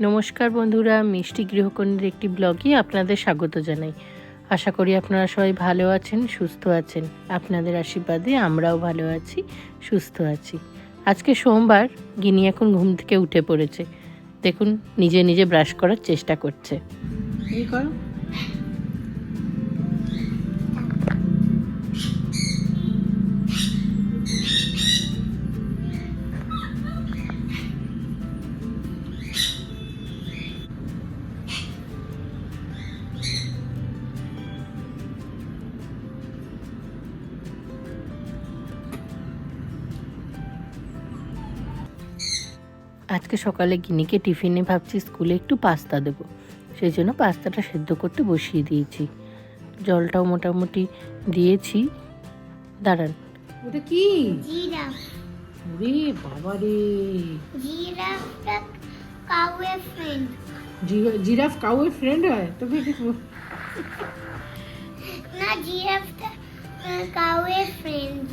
নমস্কার বন্ধুরা, মিষ্টি গৃহকোণের একটি ব্লগে আপনাদের স্বাগত জানাই। আশা করি আপনারা সবাই ভালো আছেন, সুস্থ আছেন। আপনাদের আশীর্বাদে আমরাও ভালো আছি, সুস্থ আছি। আজকে সোমবার গিনি এখন ঘুম থেকে উঠে পড়েছে। দেখুন, নিজে নিজে ব্রাশ করার চেষ্টা করছে। আজকে সকালে গিনিকে টিফিনে ভাবছি স্কুলে একটু পাস্তা দেবো। সেই জন্য পাস্তাটা সেদ্ধ করতে বসিয়ে দিয়েছি। জলটাও মোটামুটি দিয়েছি। দাঁড়ান। ওটা কি? জিরাফ ওরে বাবা রে। জিরাফটা কাউয়ের ফ্রেন্ড। জিরাফ কাউয়ের ফ্রেন্ড হয়? তোকে না জিরাফটা কাউয়ের ফ্রেন্ড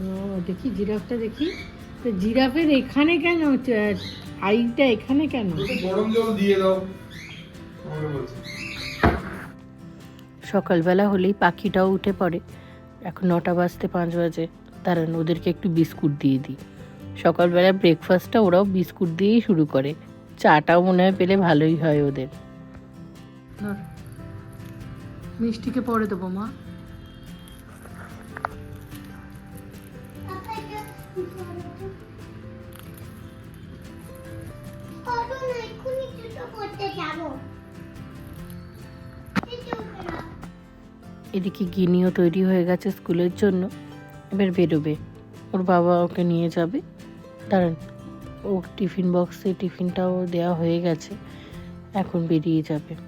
ও দেখি জিরাফটা দেখি। তো জিরাফের এখানে কেন আইটা এখানে কেন? গরম জল দিয়ে দাও সকালবেলা হলেই পাখিটাও উঠে পড়ে। এখন নটা বাজতে পাঁচ বাজে। দাঁড়ান ওদেরকে একটু বিস্কুট দিয়ে দিই। সকালবেলা ব্রেকফাস্টটা ওরাও বিস্কুট দিয়েই শুরু করে। চাটাও মনে হয় পেলে ভালোই হয় ওদের। মিষ্টিকে পরে দেবো মা। এদিকে গিনিও তৈরি হয়ে গেছে স্কুলের জন্য। এবার বেরোবে। ওর বাবা ওকে নিয়ে যাবে। দাঁড়ান ও টিফিন বক্সে টিফিনটাও দেওয়া হয়ে গেছে। এখন বেরিয়ে যাবে।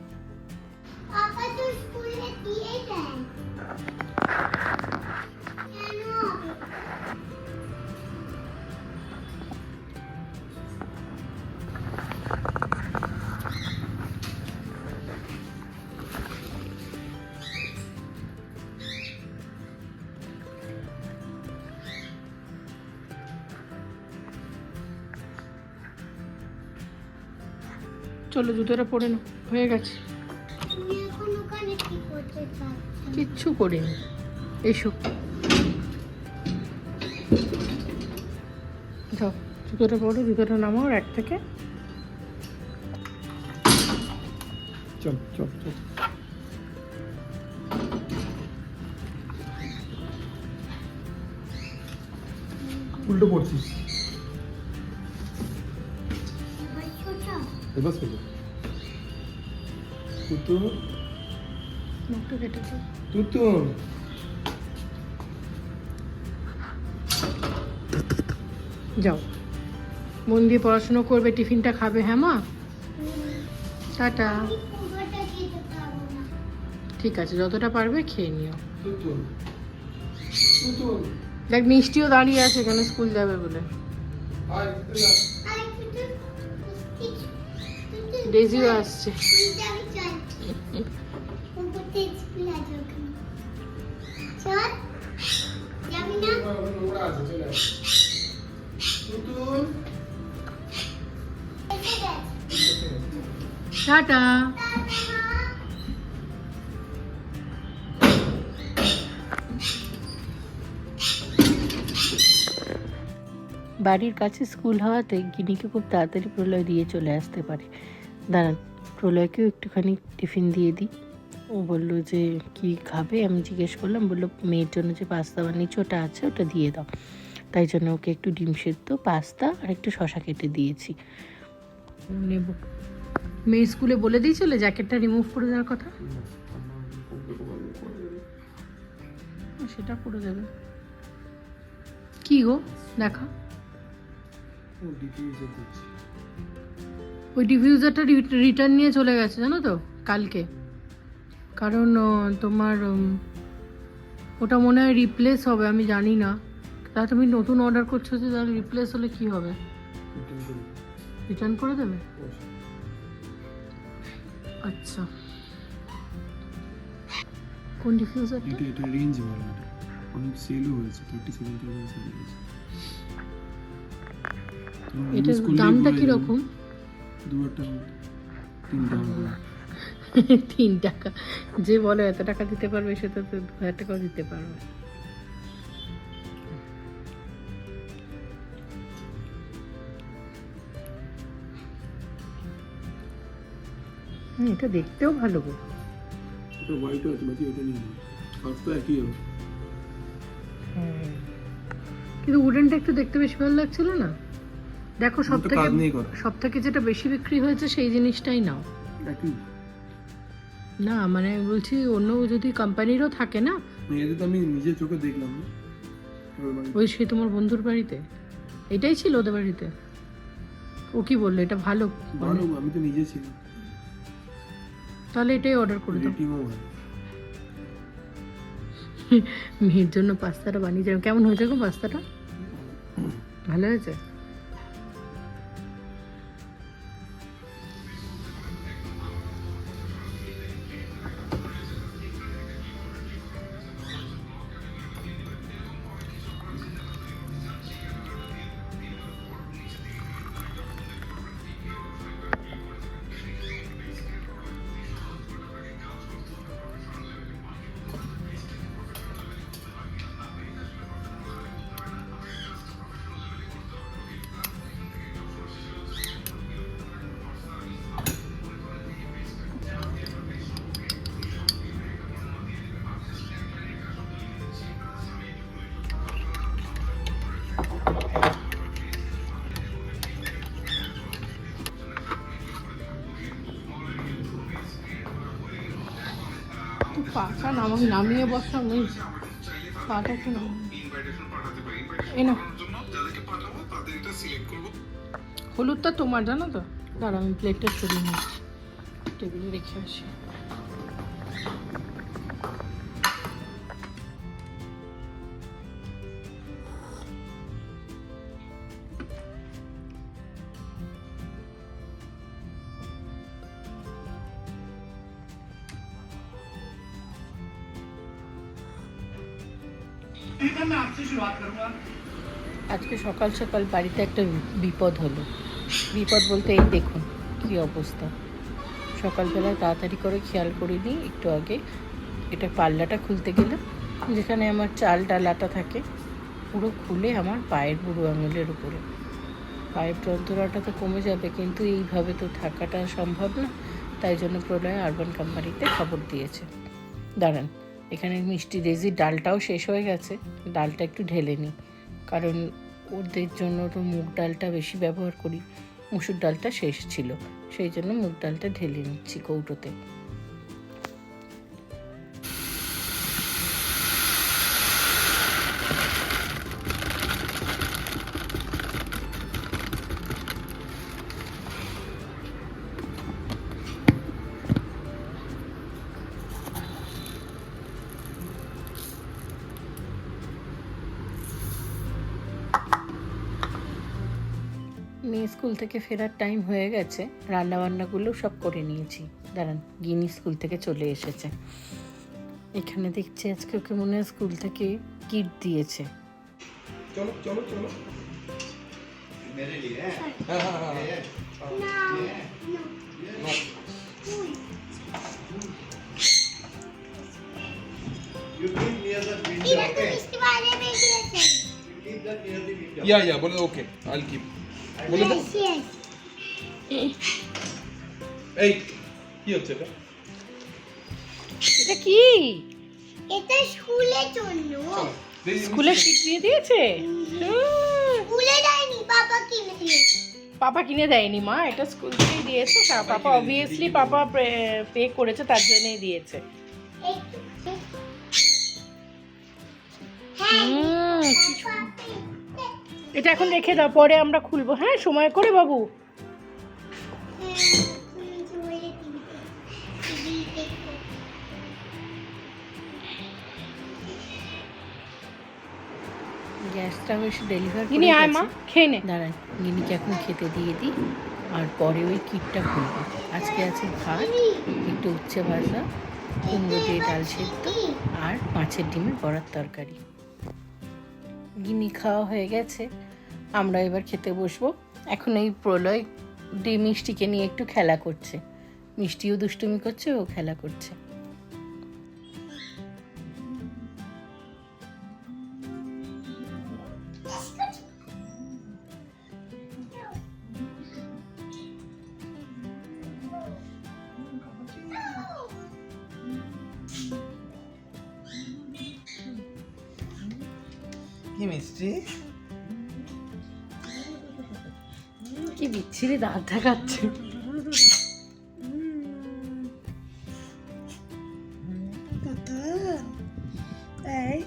চলো জুতোটা পরে নাও হয়ে গেছে। কিচ্ছু করিনি। এসো। যাও জুতোটা পরো জুতোটা নামাও এক থেকে। চল চল চল। উল্টো পড়ছিস। এবার শোনো। তুতু। মুখটা কেটেছে তুতু। যাও। মন দিয়ে পড়াশুনো করবে টিফিনটা খাবে হ্যাঁ মা? টাটা। ঠিক আছে যতটা পারবে খেয়ে নিও। দেখ মিষ্টিও দাঁড়িয়ে আছে এখানে স্কুল যাবে বলে। এসে গেছে টাটা। বাড়ির কাছে স্কুল হওয়াতে গিনিকে খুব তাড়াতাড়ি প্রলয় দিয়ে চলে আসতে পারে। দাঁড়ান প্রলয়কেও একটুখানি টিফিন দিয়ে দিই। ও বলল যে কি খাবে? আমি জিজ্ঞেস করলাম বলল মেয়ের জন্য যে পাস্তা বানিয়েছি ওটা আছে ওটা দিয়ে দাও। তাই জন্য ওকে একটু ডিম সেদ্ধ পাস্তা আর একটু শশা কেটে দিয়েছি। নেব। মেয়ে স্কুলে বলে দিয়েছিল জ্যাকেটটা রিমুভ করে দেওয়ার কথা? সেটা করে দেবে কি গো? দেখা। ও দিচ্ছি। ওই ডিফিউজারটা রিটার্ন নিয়ে চলে গেছে জানো তো কালকে। কারণ তোমার ওটা মনে হয় রিপ্লেস হবে আমি জানি না। তা তুমি নতুন অর্ডার করছ যে তাহলে রিপ্লেস হলে কি হবে? রিটার্ন করে দেবে। আচ্ছা। কোন ডিফিউজারটা এটা এটা রেঞ্জ ভালো অনেক সেলও হয়েছে থার্টি সেভেন থাউজেন্ড সেল হয়েছে। এটার দামটা বলে কি রকম দু হাজার টাকা তিন টাকা। তিন টাকা। যে বলে এত টাকা দিতে পারবে সে তো দু হাজার টাকাও দিতে পারবে। এটা দেখতেও ভালো গো। এটা হোয়াইটও আছে বাকি এটা নিয়ে সব তো একই হবে। কিন্তু উডেনটা একটু দেখতে বেশি ভালো লাগছিল না? দেখো সব থেকে সব থেকে যেটা বেশি বিক্রি হয়েছে সেই জিনিসটাই নাও। না মানে বলছি অন্য যদি কোম্পানিরও থাকে না? এতে তো আমি নিজের চোখে দেখলাম না। এবার বাড়ি- ওই সে তোমার বন্ধুর বাড়িতে? এটাই ছিল ওদের বাড়িতে? ও কি বলল? এটা ভালো? ভালো আমি তো নিজে ছিলাম। তাহলে এটাই অর্ডার করে দাও। মেয়ের জন্য পাস্তাটা বানিয়েছিলাম কেমন হয়েছে গো পাস্তাটা? ভালো হয়েছে? পাটা নাম নামিয়ে বসা নেই। পাটা কি হলুদটা তোমার, জানো তো? দাঁড়া আমি প্লেটটা সরিয়ে নিই টেবিলে রেখে আসি। আজকে সকাল সকাল বাড়িতে একটা বিপদ হলো। বিপদ বলতে এই দেখুন কি অবস্থা। সকালবেলা তাড়াতাড়ি করে খেয়াল করিনি একটু আগে। এটা পাল্লাটা খুলতে গেলাম যেখানে আমার চাল ডালাটা থাকে, পুরো খুলে আমার পায়ের বুড়ো আঙুলের উপরে। পায়ের যন্ত্রণাটা তো কমে যাবে, কিন্তু এইভাবে তো থাকাটা সম্ভব না। তাই জন্য প্রলয় আরবান কোম্পানিতে খবর দিয়েছে। দাঁড়ান। এখানে মিষ্টি রেজির ডালটাও শেষ হয়ে গেছে। ডালটা একটু ঢেলে নিই। কারণ ওদের জন্য তো মুগ ডালটা বেশি ব্যবহার করি। মুসুর ডালটা শেষ ছিল। সেই জন্য মুগ ডালটা ঢেলে নিচ্ছি কৌটোতে। মেয়ে স্কুল থেকে ফেরার টাইম হয়ে গেছে। রান্না বান্নাগুলো সব করে নিয়েছি। দাঁড়ান গিনি স্কুল থেকে চলে এসেছে। এখানে দেখছি আজকে ওকে মনে হয় স্কুল থেকে কিট দিয়েছে। চলো চলো চলো। okay? আছে You keep এই কি হচ্ছে এটা? এটা কি? এটা স্কুলের জন্য। স্কুলে কিট দিয়ে দিয়েছে? স্কুলে যায়নি বাবা কিনে দিয়েছে। পাপা কিনে দেয়নি মা। এটা স্কুল থেকেই দিয়েছে। তা পাপা অবভিয়াসলি পাপা পে করেছে তার জন্যই দিয়েছে। হ্যাঁ হুম, এটা এখন রেখে দাও পরে আমরা খুলবো। হ্যাঁ সময় করে বাবু। গ্যাসটা এসে ডেলিভার গিনি আয় মা খেয়ে নে। দাঁড়ান গিনিকে এখন খেতে দিয়ে দিই আর পরে ওই কিটটা খুলবো। আজকে আছে ভাত একটু উচ্ছে ভাজা কুমড়ো দিয়ে ডাল সেদ্ধ আর মাছের ডিমের বড়ার তরকারি। গিনি খাওয়া হয়ে গেছে। আমরা এবার খেতে বসবো। এখন এই প্রলয় ডি মিষ্টিকে নিয়ে একটু খেলা করছে। মিষ্টিও দুষ্টুমি করছে, ও খেলা করছে। কি মিষ্টি কি বিচ্ছিরি দাঁত দেখাচ্ছে এই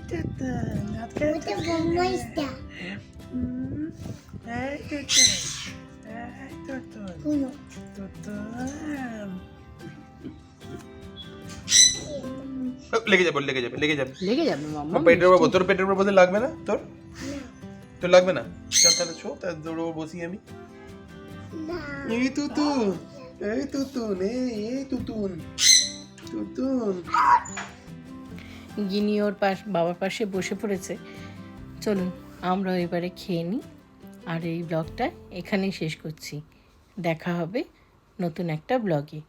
তো লেগে যাবে লেগে যাবে লেগে যাবে। লেগে যাবে মাম্মা পেটের উপর তোর পেটের উপর বোধহয় লাগবে না? তোর? তোর লাগবে না? চল তাহলে ছো তাহলে তোর উপর বসি আমি। না। এই তুতুন এই তুতুন এই এই তুতুন তুতুন। গিনি ওর পাশ বাবার পাশে বসে পড়েছে। চলুন আমরা এবারে খেয়ে নিই। আর এই ব্লগটা এখানেই শেষ করছি। দেখা হবে নতুন একটা ব্লগে।